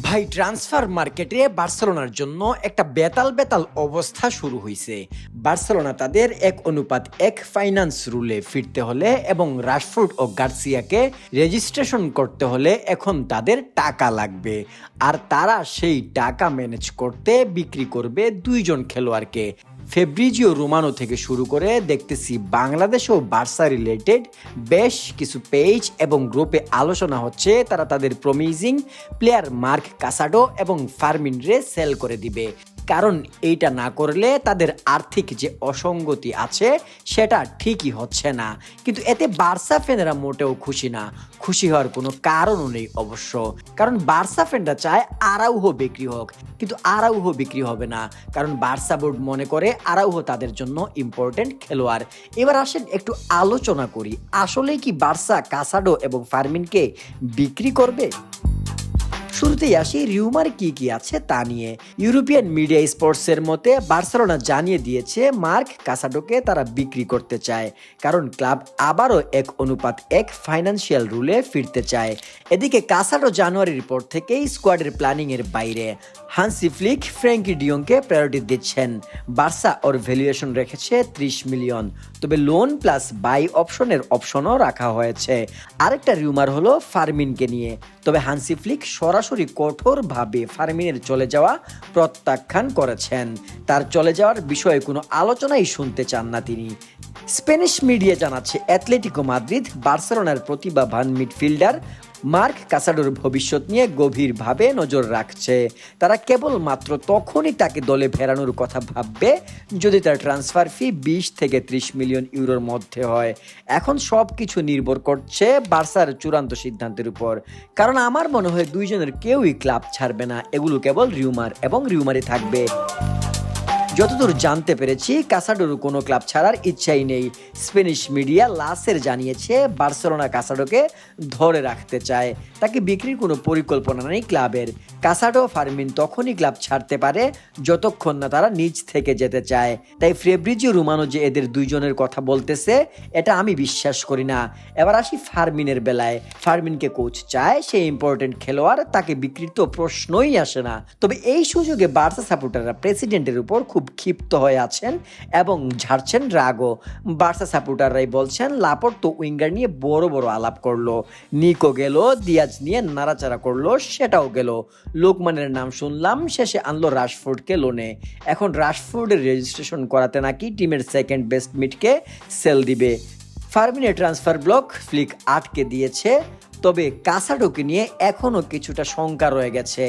ভাই, ট্রান্সফার মার্কেটে বার্সেলোনার জন্য একটা বেতাল বেতাল অবস্থা শুরু হয়েছে বার্সেলোনা তাদের এক অনুপাত এক ফাইন্যান্স রুলে ফিরতে হলে এবং রাশফোর্ড ও গার্সিয়াকে রেজিস্ট্রেশন করতে হলে এখন তাদের টাকা লাগবে। আর তারা সেই টাকা ম্যানেজ করতে বিক্রি করবে দুইজন খেলোয়াড়কে। ফেব্রিজিও রোমানো থেকে শুরু করে দেখতেছি বাংলাদেশ ও বার্সা রিলেটেড বেশ কিছু পেজ এবং গ্রুপে আলোচনা হচ্ছে। তারা তাদের প্রমিজিং প্লেয়ার মার্ক কাসাডো এবং ফার্মিন রে সেল করে দিবে। কারণ এইটা না করলে তাদের আর্থিক যে অসঙ্গতি আছে, সেটা ঠিকই হচ্ছে না। কিন্তু এতে বার্সা ফ্যানেরা মোটেও খুশি না। খুশি হওয়ার কোনো কারণও নেই অবশ্য। কারণ বার্সা ফ্যানরা চায় আরাউহো বিক্রি হোক। কিন্তু আরাউহো বিক্রি হবে না। কারণ বার্সা বোর্ড মনে করে আরাউহো তাদের জন্য ইম্পর্টেন্ট খেলোয়াড়। এবার আসেন একটু আলোচনা করি। আসলেই কি বার্সা, কাসাডো এবং ফার্মিনকে বিক্রি করবে? শুরুতেই আসি রিউমার কি কি আছে তা নিয়ে। ইউরোপিয়ান মিডিয়া স্পোর্টসের মতে, বার্সেলোনা জানিয়ে দিয়েছে মার্ক কাসাডোকে তারা বিক্রি করতে চায়, কারণ ক্লাব আবারও এক অনুপাত এক ফাইন্যান্সিয়াল রুলে ফিরতে চায়। এদিকে কাসাডো জানুয়ারির পর থেকেই স্কোয়াডের প্ল্যানিং এর বাইরে। হানসি ফ্লিক, ফ্র্যাঙ্কি ডিয়ংকে প্রায়োরিটি দিচ্ছেন। বার্সা ওর ভ্যালুয়েশন রেখেছে ত্রিশ মিলিয়ন। তবে লোন প্লাস বাই অপশনের অপশনও রাখা হয়েছে। আরেকটা রিউমার হলো ফার্মিনকে নিয়ে। তবে হানসি ফ্লিক সরাসরি কঠোরভাবে ফারমিনের চলে যাওয়া প্রত্যাখ্যান করেছেন। তার চলে যাওয়ার বিষয়ে কোনো আলোচনাই শুনতে চান না তিনি। স্প্যানিশ মিডিয়া জানাচ্ছে অ্যাথলেটিকো মাদ্রিদ, বার্সেলোনার প্রতিভাবান মিডফিল্ডার মার্ক কাসাডোর ভবিষ্যৎ নিয়ে গভীরভাবে নজর রাখছে। তারা কেবলমাত্র তখনই তাকে দলে ফেরানোর কথা ভাববে যদি তার ট্রান্সফার ফি বিশ থেকে ত্রিশ মিলিয়ন ইউরোর মধ্যে হয়। এখন সব কিছু নির্ভর করছে বার্সার চূড়ান্ত সিদ্ধান্তের উপর। কারণ আমার মনে হয় দুইজনের কেউই ক্লাব ছাড়বে না। এগুলো কেবল রিউমার এবং রিউমারই থাকবে। যতদূর জানতে পেরেছি, কাসাডোর কোনো ক্লাব ছাড়ার ইচ্ছাই নেই। স্পেনিশ মিডিয়া লাসের জানিয়েছে, বার্সেলোনা কাসাডোকে ধরে রাখতে চায়। তাকে বিক্রির কোনো পরিকল্পনা নেই ক্লাবের। কাসাডো ফার্মিন তখনই ক্লাব ছাড়তে পারে যতক্ষণ না তারা নিজ থেকে যেতে চায়। তাই ফ্রেব্রিজিও রুমানো যে এদের দুইজনের কথা বলতেছে, এটা আমি বিশ্বাস করি না। এবার আসি ফার্মিনের বেলায়। ফার্মিনকে কোচ চায় সে ইম্পর্টেন্ট খেলোয়াড়, তাকে বিকৃত প্রশ্নই আসে না। তবে এই সুযোগে বার্সা সাপোর্টাররা প্রেসিডেন্টের উপর খুব ক্ষিপ্ত হয়ে আছেন এবং ঝাড়ছেন রাগও। বার্সা সাপোর্টাররাই বলছেন লাপট তো উইঙ্গার নিয়ে বড় বড় আলাপ করল। নিকো গেল, দিয়াজ নিয়ে নাড়াচাড়া করল, সেটাও গেল। লোকমানের নাম শুনলাম, শেষে আনলো রাশফোর্ডকে লোনে। এখন রাশফোর্ডের রেজিস্ট্রেশন করাতে নাকি টিমের সেকেন্ড বেস্ট মিটকে সেল দিবে। ফার্মিনের ট্রান্সফার ব্লক ফ্লিক আটকে দিয়েছে, তবে কাসাডোকে নিয়ে এখনও কিছুটা শঙ্কা রয়ে গেছে।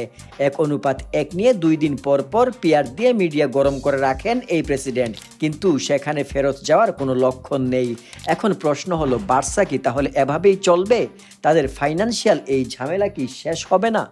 এক অনুপাত এক নিয়ে দুই দিন পর পর পিয়ার দিয়ে মিডিয়া গরম করে রাখেন এই প্রেসিডেন্ট কিন্তু সেখানে ফেরত যাওয়ার কোনো লক্ষণ নেই। এখন প্রশ্ন হলো, বার্সা কি তাহলে এভাবেই চলবে? তাদের ফাইন্যান্সিয়াল এই ঝামেলা কি শেষ হবে না?